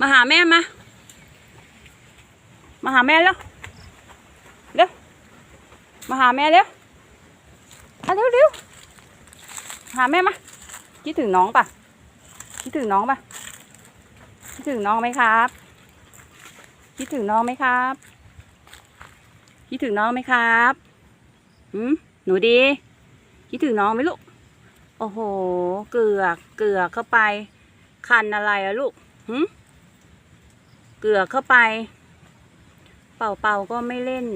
มาหาแม่มา มาหาแม่แล้ว เร็ว มาหาแม่เร็วมาเร็วเร็วหาแม่มา คิดถึงน้องปะคิดถึงน้องปะคิดถึงน้องไหมครับ คิดถึงน้องไหมครับ คิดถึงน้องไหมครับหืมหนูดี คิดถึงน้องไหมลูก โอ้โห เกลือก เกลือกเข้าไป คันอะไรอะลูกหืม เกลือเข้าไป เป่าเป่าก็ไม่เล่น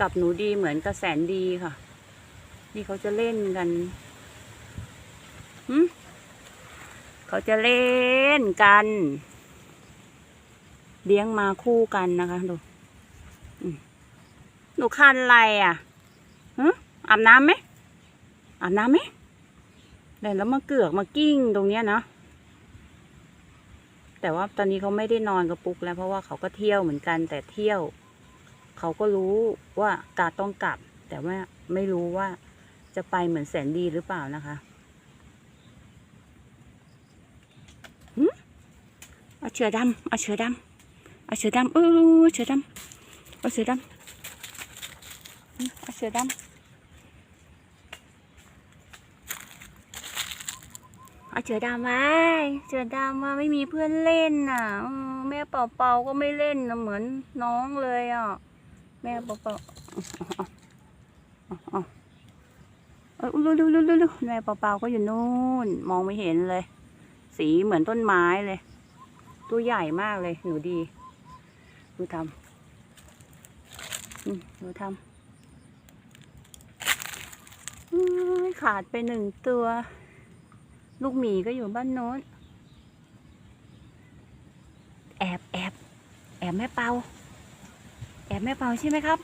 กับหนูดีเหมือนกระแสนดีค่ะ นี่เขาจะเล่นกันหืมเขาจะเล่นกัน เลี้ยงมาคู่กันนะคะดูหนูคันอะไรอะฮะอาบน้ำไหมอาบน้ำไหมแล้วมาเกือกมากิ้งตรงเนี้ยเนาะ แต่ว่าตอนนี้เขาไม่ได้นอนกับปุ๊กแล้วเพราะว่าเขาก็เที่ยวเหมือนกันแต่เที่ยว เขาก็รู้ว่ากาต้องกลับ แต่ว่าไม่รู้ว่าจะไปเหมือนแสนดีหรือเปล่านะคะหึเอาเชือดำเอาเชือดำเอาเชือดำเออเชือดำเอาเชือดำเอาเชือดำ เอาเชือดำไว้เชือดำมาไม่มีเพื่อนเล่นน่ะแม่เป่าเป่าก็ไม่เล่นนะเหมือนน้องเลยอะแม่เป่าเป่าเอาเอาเอาเอาเร็วเร็วเร็วเร็วแม่เป่าเป่าก็อยู่นู่น มองไม่เห็นเลย สีเหมือนต้นไม้เลย ตัวใหญ่มากเลย หนูดี ดูทำดูทำขาดไปหนึ่งตัว ลูกหมีก็อยู่บ้านโน้น แอบแอบแอบแม่เปา แอบแม่เปาใช่ไหมครับ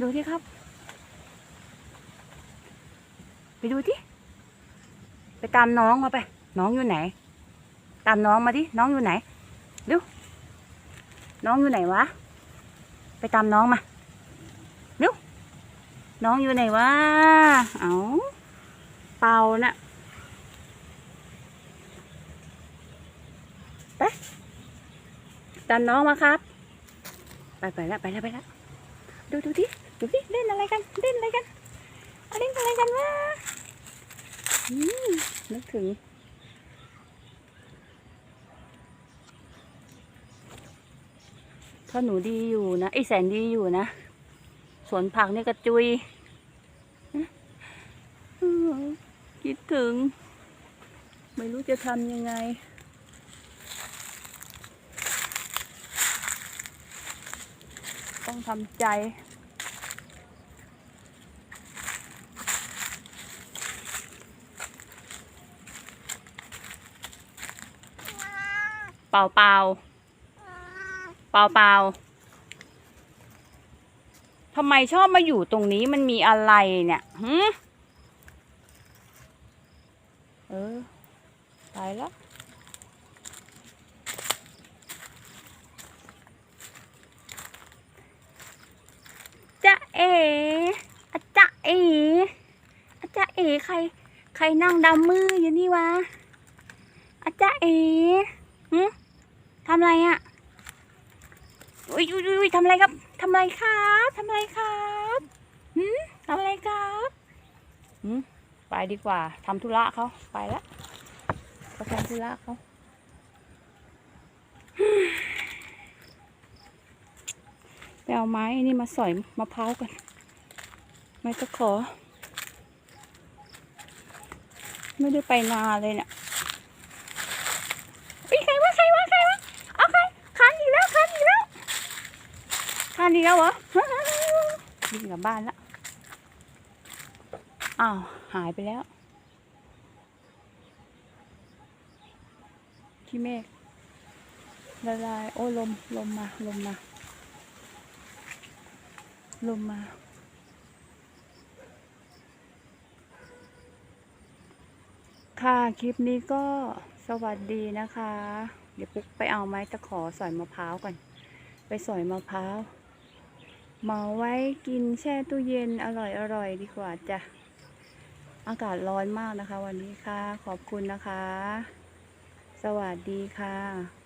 ดูที่ครับ ไปดูที่ไปตามน้องมาไป น้องอยู่ไหน ตามน้องมาดิ น้องอยู่ไหนเร็วน้องอยู่ไหนวะ ไปตามน้องมาเร็วน้องอยู่ไหนวะ เอาเปาน่ะ ไปตามน้องมาครับ ไปไปแล้วไปแล้วไปแล้วดูดูที่ดูที่เล่นอะไรกันเล่นอะไรกันเล่นอะไรกันวะนึกถึงถ้าหนูดีอยู่นะไอแสนดีอยู่นะสวนผักนี่กระจุยคิดถึง ไม่รู้จะทำยังไง ต้องทำใจ เปล่าเปล่าเปล่าเปล่าทำไมชอบมาอยู่ตรงนี้มันมีอะไรเนี่ยหืมเออตายแล้ว จ๊ะเอ๋อะจ๊ะเอ๋อะจ๊ะเอ๋ ใคร ใครนั่งดำมืออยู่นี่วะอะจ๊ะเอ๋หึทำอะไรอะอุ้ยอุ้ยอุ้ยทำอะไรครับทำอะไรครับทำอะไรครับหืมทำอะไรครับหืมไปดีกว่าทำธุระเขาไปล้วไปทำธุระเขาไปเอาไม้นี่มาสอยมะพร้าวกัน ไม้ตะขอ ไม่ได้ไปนาเลยเนี่ยใครวะใครวะใครวะเอาใครคันอีกแล้วคันอีกแล้วคันอีกแล้วเหรอวิ่งกลับบ้านแล้วอ้าวหายไปแล้วขี้เมฆละลายโอ้ลมลมมาลมมาลมมา ค่ะ คลิปนี้ก็สวัสดีนะคะ เดี๋ยวปุ๊กไปเอาไม้ตะขอสอยมะพร้าวก่อน ไปสอยมะพร้าวมาไว้กินแช่ตู้เย็นอร่อยอร่อยดีกว่าจ้ะ อากาศร้อนมากนะคะ วันนี้ค่ะ ขอบคุณนะคะ สวัสดีค่ะ